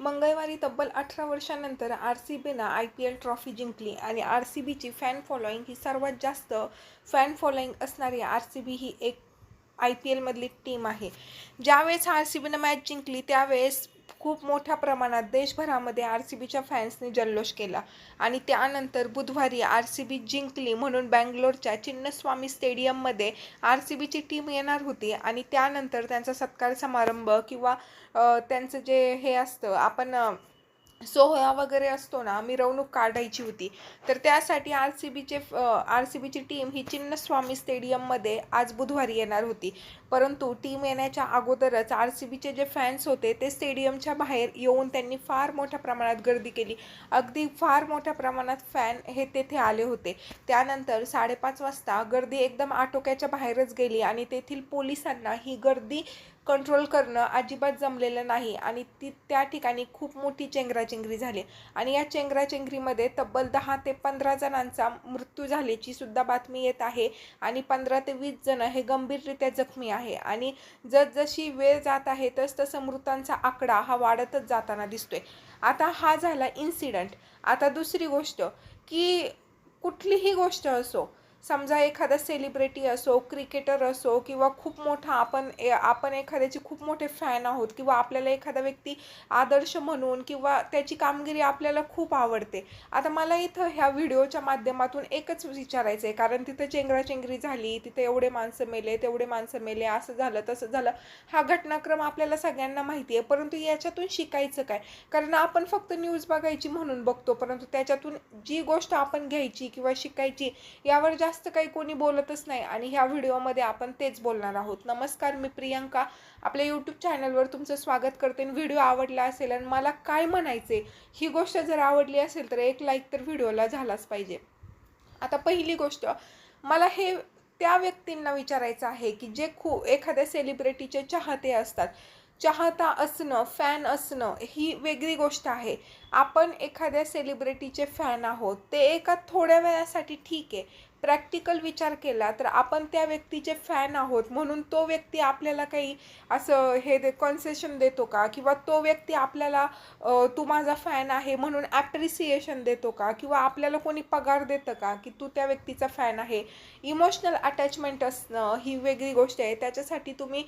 मंगळवारी तब्बल अठरा वर्षानंतर आर सी बीनं आय पी एल ट्रॉफी जिंकली आणि आर सी बीची फॅन फॉलोईंग ही सर्वात जास्त फॅन फॉलोईंग असणारी आर सी बी ही एक आय पी एलमधली टीम आहे. ज्यावेळेस आर सी बीनं मॅच जिंकली त्यावेळेस खूप मोठ्या प्रमाणात देशभरामध्ये आर सी बीच्या फॅन्सनी जल्लोष केला. आणि त्यानंतर बुधवारी आर सी बी जिंकली म्हणून बँगलोरच्या चिन्नस्वामी स्टेडियममध्ये आर सी बीची टीम येणार होती. आणि त्यानंतर त्यांचा सत्कार समारंभ किंवा त्यांचं जे हे असतं आपण सोहळा वगैरे असतो ना मिरवणूक काढायची होती. तर त्यासाठी आर सी बीचे आर सी बीची टीम ही चिन्नस्वामी स्टेडियममध्ये आज बुधवारी येणार होती. परंतु टीम येण्याच्या अगोदरच आर सी बीचे जे फॅन्स होते ते स्टेडियमच्या बाहेर येऊन त्यांनी फार मोठ्या प्रमाणात गर्दी केली. अगदी फार मोठ्या प्रमाणात फॅन हे तेथे आले होते. त्यानंतर साडेपाच वाजता गर्दी एकदम आटोक्याच्या बाहेरच गेली आणि तेथील पोलिसांना ही गर्दी कंट्रोल करणं अजिबात जमलेलं नाही. आणि ती त्या ठिकाणी खूप मोठी चेंगराचेंगरी झाली. आणि या चेंगराचेंगरीमध्ये तब्बल दहा ते पंधरा जणांचा मृत्यू झाल्याची सुद्धा बातमी येत आहे. आणि पंधरा ते वीस जण हे गंभीररित्या जखमी आहे. आणि जसजशी वेळ जात आहे तस तसं मृतांचा आकडा हा वाढतच जाताना दिसतोय. आता हा झाला इन्सिडंट आता दुसरी गोष्ट की कुठलीही गोष्ट असो समजा एखादा सेलिब्रिटी असो क्रिकेटर असो किंवा खूप मोठा आपण ए आपण एखाद्याचे खूप मोठे फॅन आहोत किंवा आपल्याला एखादा व्यक्ती आदर्श म्हणून किंवा त्याची कामगिरी आपल्याला खूप आवडते. आता मला इथं ह्या व्हिडिओच्या माध्यमातून एकच विचारायचं आहे कारण तिथं चेंगराचेंगरी झाली तिथं एवढे माणसं मेले तेवढे माणसं मेले असं झालं तसं झालं. हा घटनाक्रम आपल्याला सगळ्यांना माहिती आहे परंतु याच्यातून शिकायचं काय? कारण आपण फक्त न्यूज बघायची म्हणून बघतो. परंतु त्याच्यातून जी गोष्ट आपण घ्यायची किंवा शिकायची यावर जास्त जास्त काही कोणी बोलतच नाही आणि ह्या व्हिडिओमध्ये आपण तेच बोलणार आहोत. नमस्कार मी प्रियंका. आपल्या यूट्यूब चॅनलवर तुमचं स्वागत करते आणि व्हिडिओ आवडला असेल आणि मला काय म्हणायचे ही गोष्ट जर आवडली असेल तर एक लाईक तर व्हिडिओला झालाच पाहिजे. आता पहिली गोष्ट मला हे त्या व्यक्तींना विचारायचं आहे की जे खूप एखाद्या सेलिब्रिटीचे चाहते असतात. चाहता असणं फॅन असणं ही वेगळी गोष्ट आहे. आपण एखाद्या सेलिब्रिटीचे फॅन आहोत. ते एका थोड्या वेळासाठी ठीक आहे. प्रॅक्टिकल विचार केला तर आपण त्या व्यक्तीचे फॅन आहोत. म्हणून तो व्यक्ती आपल्याला काही असं हे दे कॉन्सेशन देतो का? किंवा तो व्यक्ती आपल्याला तू माझा फॅन आहे म्हणून ॲप्रिसिएशन देतो का? किंवा आपल्याला कोणी पगार देतं का? की तू त्या व्यक्तीचा फॅन आहे. इमोशनल अटॅचमेंट असणं ही वेगळी गोष्ट आहे. त्याच्यासाठी तुम्ही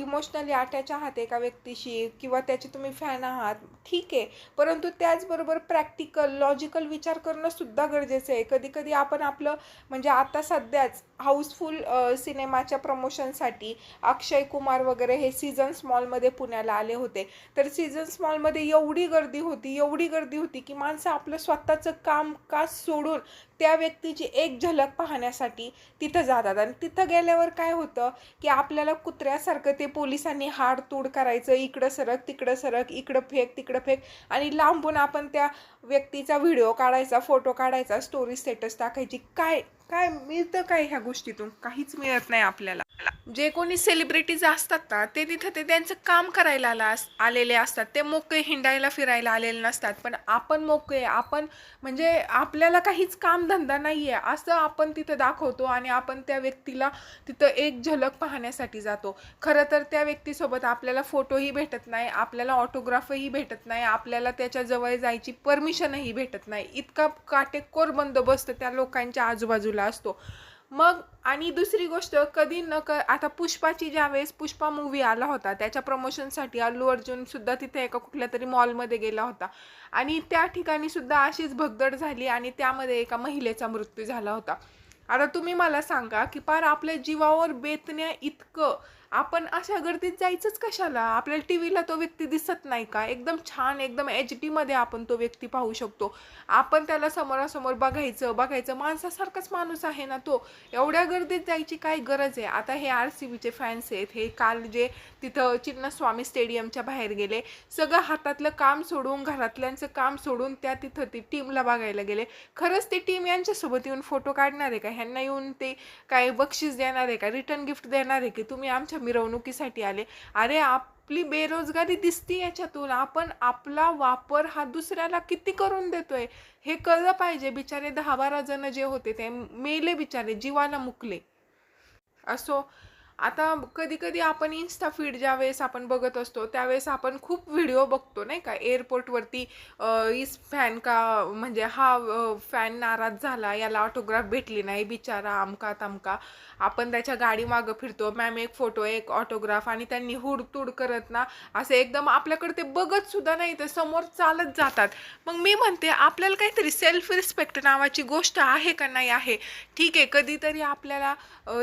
इमोशनली अटॅच आहात एका व्यक्तीशी किंवा त्याचे तुम्ही फॅन आहात. ठीक आहे. परंतु त्याचबरोबर प्रॅक्टिकल लॉजिकल विचार करणं सुद्धा गरजेचं आहे. कधी कधी आपण आपलं म्हणजे आता सध्याच हाऊसफुल सिनेमाच्या प्रमोशनसाठी अक्षय कुमार वगैरे हे सीझन्स मॉलमध्ये पुण्याला आले होते. तर सीझन्स मॉलमध्ये एवढी गर्दी होती एवढी गर्दी होती की माणसं आपलं स्वतःचं काम का सोडून त्या व्यक्तीची एक झलक पाहण्यासाठी तिथं जातात. आणि तिथं गेल्यावर काय होतं की आपल्याला कुत्र्यासारखं ते पोलिसांनी हाडतोड करायचं इकडं सरक तिकडं सरक इकडं फेक तिकडं फेक. आणि लांबून आपण त्या व्यक्तीचा व्हिडिओ काढायचा फोटो काढायचा स्टोरी स्टेटस टाकायची. काय काय मिळतं काय ह्या गोष्टीतून? काहीच मिळत नाही आपल्याला. जे कोणी सेलिब्रिटीज असतात ना ते तिथं ते त्यांचं काम करायला आला आलेले असतात. ते मोकळे हिंडायला फिरायला आलेले नसतात. पण आपण मोकळे आपण म्हणजे आपल्याला काहीच कामधंदा नाही आहे असं आपण तिथं दाखवतो आणि आपण त्या व्यक्तीला तिथं एक झलक पाहण्यासाठी जातो. खरं तर त्या व्यक्तीसोबत आपल्याला फोटोही भेटत नाही आपल्याला ऑटोग्राफही भेटत नाही आपल्याला त्याच्याजवळ जायची परमिशनही भेटत नाही. इतका काटेकोर बंदोबस्त त्या लोकांच्या आजूबाजूला असतो. मग आणि दुसरी गोष्ट कधी न क आता पुष्पाची ज्या वेळेस पुष्पा मूवी आला होता त्याच्या प्रमोशनसाठी अल्लू अर्जुन सुद्धा तिथे एका कुठल्या तरी मॉलमध्ये गेला होता. आणि त्या ठिकाणी सुद्धा अशीच भगदड झाली आणि त्यामध्ये एका महिलेचा मृत्यू झाला होता. आता तुम्ही मला सांगा की पार आपल्या जीवावर बेतण्या इतकं आपण अशा गर्दीत जायचंच कशाला? आपल्याला टी व्हीला तो व्यक्ती दिसत नाही का? एकदम छान एकदम एच डीमध्ये आपण तो व्यक्ती पाहू शकतो. आपण त्याला समोरासमोर बघायचं बघायचं. माणसासारखाच माणूस आहे ना तो. एवढ्या गर्दीत जायची काय गरज आहे. आता हे आर सी बीचे फॅन्स आहेत. हे काल जे तिथं चिन्नस्वामी स्टेडियमच्या बाहेर गेले. सगळं हातातलं काम सोडून घरातल्यांचं काम सोडून त्या तिथं ती टीमला बघायला गेले. खरंच ती टीम यांच्यासोबत येऊन फोटो काढणार आहे का? ह्यांना येऊन ते काय बक्षीस देणार आहे का? रिटर्न गिफ्ट देणार आहे की? तुम्ही आमच्या मिरवणुकीसाठी आले. अरे आपली बेरोजगारी दिसती याच्यातून. आपण आपला वापर हा दुसऱ्याला किती करून देतोय? हे कळलं पाहिजे. बिचारे दहा बारा जण जे होते ते मेले बिचारे जीवाला मुकले. असो. आता कधी कधी आपण इन्स्टा फीड ज्या वेळेस आपण बघत असतो त्यावेळेस आपण खूप व्हिडिओ बघतो नाही का? एअरपोर्टवरती इस फॅन का म्हणजे हा फॅन नाराज झाला याला ऑटोग्राफ भेटली नाही बिचारा आमका तमका. आपण त्याच्या गाडी मागं फिरतो मॅम एक फोटो एक ऑटोग्राफ आणि त्यांनी हुडतुड करत ना असं एकदम आपल्याकडे ते बघत सुद्धा नाही तर समोर चालत जातात. मग मी म्हणते आपल्याला काहीतरी सेल्फ रिस्पेक्ट नावाची गोष्ट आहे का नाही आहे? ठीक आहे कधीतरी आपल्याला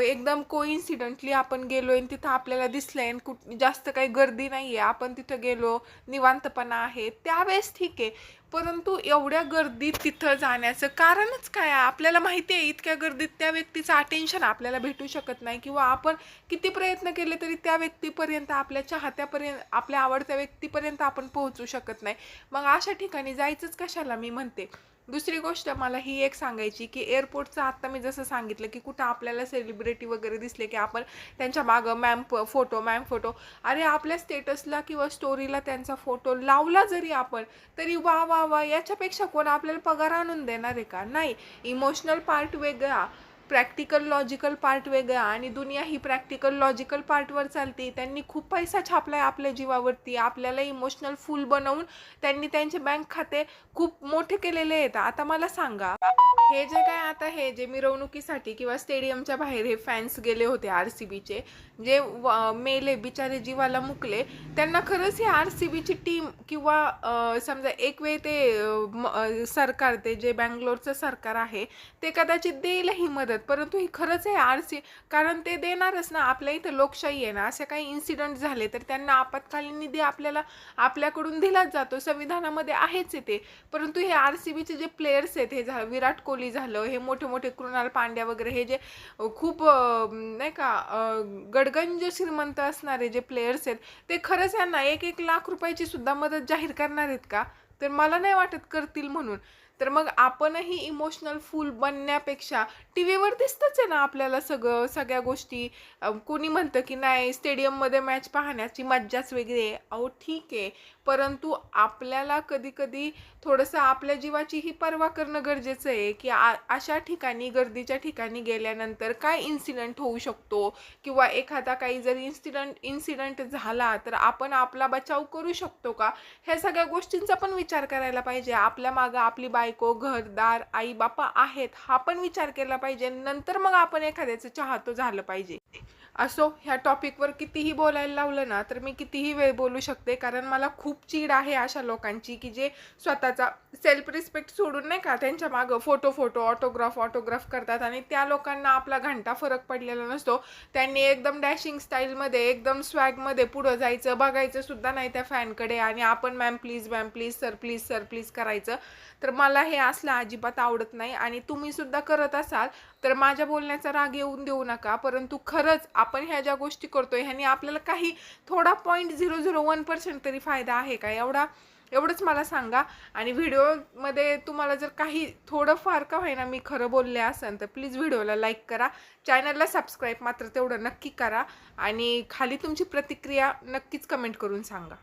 एकदम कोइन्सिडंटली आप आपण गेलो आणि तिथं आपल्याला दिसलंय आणि कुठ जास्त काही गर्दी नाही आहे आपण तिथं गेलो निवांतपणा आहे त्यावेळेस ठीक आहे. परंतु एवढ्या गर्दीत तिथं जाण्याचं कारणच काय? आहे आपल्याला माहिती आहे इतक्या गर्दीत त्या व्यक्तीचं अटेन्शन आपल्याला भेटू शकत नाही किंवा आपण किती प्रयत्न केले तरी त्या व्यक्तीपर्यंत आपल्या चाहत्यापर्यंत आपल्या आवडत्या व्यक्तीपर्यंत आपण पोहोचू शकत नाही. मग अशा ठिकाणी जायचंच कशाला? मी म्हणते दुसरी गोष्ट मला ही एक सांगायची की एअरपोर्टचं आत्ता मी जसं सांगितलं की कुठं आपल्याला सेलिब्रिटी वगैरे दिसले की आपण त्यांच्या मागं मॅम फोटो मॅम फोटो अरे आपल्या स्टेटसला किंवा स्टोरीला त्यांचा फोटो लावला जरी आपण तरी वा वा वा याच्यापेक्षा कोण आपल्याला पगार आणून देणार आहे का? नाही. इमोशनल पार्ट वेगळा. प्रॅक्टिकल लॉजिकल पार्ट वेगळा आणि दुनिया ही प्रॅक्टिकल लॉजिकल पार्टवर चालते. त्यांनी खूप पैसा छापलाय आपल्या जीवावरती. आपल्याला इमोशनल फुल बनवून त्यांनी त्यांचे बँक खाते खूप मोठे केलेले आहेत. आता मला सांगा. हे जे काय आता हे जे मिरवणुकीसाठी किंवा स्टेडियमच्या बाहेर हे फॅन्स गेले होते आर सी बीचे जे व- मेले बिचारे जीवाला मुकले त्यांना खरंच ही आर सी बीची टीम किंवा समजा एक वेळ ते सरकार ते जे बँगलोरचं सरकार आहे ते कदाचित देईल ही मदत परंतु ही खरंच आहे आर सी कारण ते देणारच ना आपल्या इथं लोकशाही आहे ना असे काही इन्सिडेंट झाले तर त्यांना आपत्कालीन निधी आपल्याला आपल्याकडून दिलाच जातो संविधानामध्ये आहेच आहे ते परंतु हे आर सी बीचे जे प्लेयर्स आहेत हे झालं विराट कोहली झालं हे मोठे मोठे कृणाल पांड्या वगैरे हे जे खूप नाही का गडगंज श्रीमंत असणारे जे प्लेयर्स आहेत ते खरंच यांना एक एक लाख रुपयाची सुद्धा मदत जाहीर करणार आहेत का? तर मला नाही वाटत करतील म्हणून. तर मग आपणही इमोशनल फुल बनण्यापेक्षा टी व्हीवर दिसतंच आहे ना आपल्याला सगळं सगळ्या गोष्टी. कोणी म्हणतं की नाही स्टेडियममध्ये मॅच पाहण्याची मज्जाच वेगळी आहे. अहो ठीक आहे. परंतु आपल्याला कधीकधी थोडंसं आपल्या जीवाचीही पर्वा करणं गरजेचं आहे की आ अशा ठिकाणी गर्दीच्या ठिकाणी गेल्यानंतर काय इन्सिडंट होऊ शकतो? किंवा एखादा काही जर इन्सिडंट इन्सिडंट झाला तर आपण आपला बचाव करू शकतो का? ह्या सगळ्या गोष्टींचा पण विचार करायला पाहिजे. आपल्या मागं आपली बायको घरदार आई बापा आहेत हा पण विचार केला पाहिजे. नंतर मग आपण एखाद्याचं चाहतो झालं पाहिजे. असो ह्या टॉपिकवर कितीही बोलायला लावलं ना तर मी कितीही वेळ बोलू शकते. कारण मला खूप चीड आहे अशा लोकांची की जे स्वतःचा सेल्फ रिस्पेक्ट सोडून नाही का त्यांच्या मागं फोटो फोटो ऑटोग्राफ ऑटोग्राफ करतात. आणि त्या लोकांना आपला घंटा फरक पडलेला नसतो. त्यांनी एकदम डॅशिंग स्टाईलमध्ये एकदम स्वॅगमध्ये पुढं जायचं बघायचं सुद्धा नाही त्या फॅनकडे आणि आपण ma'am please ma'am please sir please sir please करायचं. तर मला हे असलं अजिबात आवडत नाही. आणि तुम्ही सुद्धा करत असाल तर माझ्या बोलण्याचा राग येऊन देऊ नका परंतु खरंच आपण ह्या ज्या गोष्टी करतोय ह्याने आपल्याला काही थोडा point zero zero one percent तरी फायदा आहे का? एवढा एवढंच मला सांगा. आणि व्हिडिओमध्ये तुम्हाला जर काही थोडंफार का होईना मी खरं बोलले असेल तर प्लीज व्हिडिओला लाईक करा. चॅनलला सबस्क्राईब मात्र तेवढं नक्की करा. आणि खाली तुमची प्रतिक्रिया नक्कीच कमेंट करून सांगा.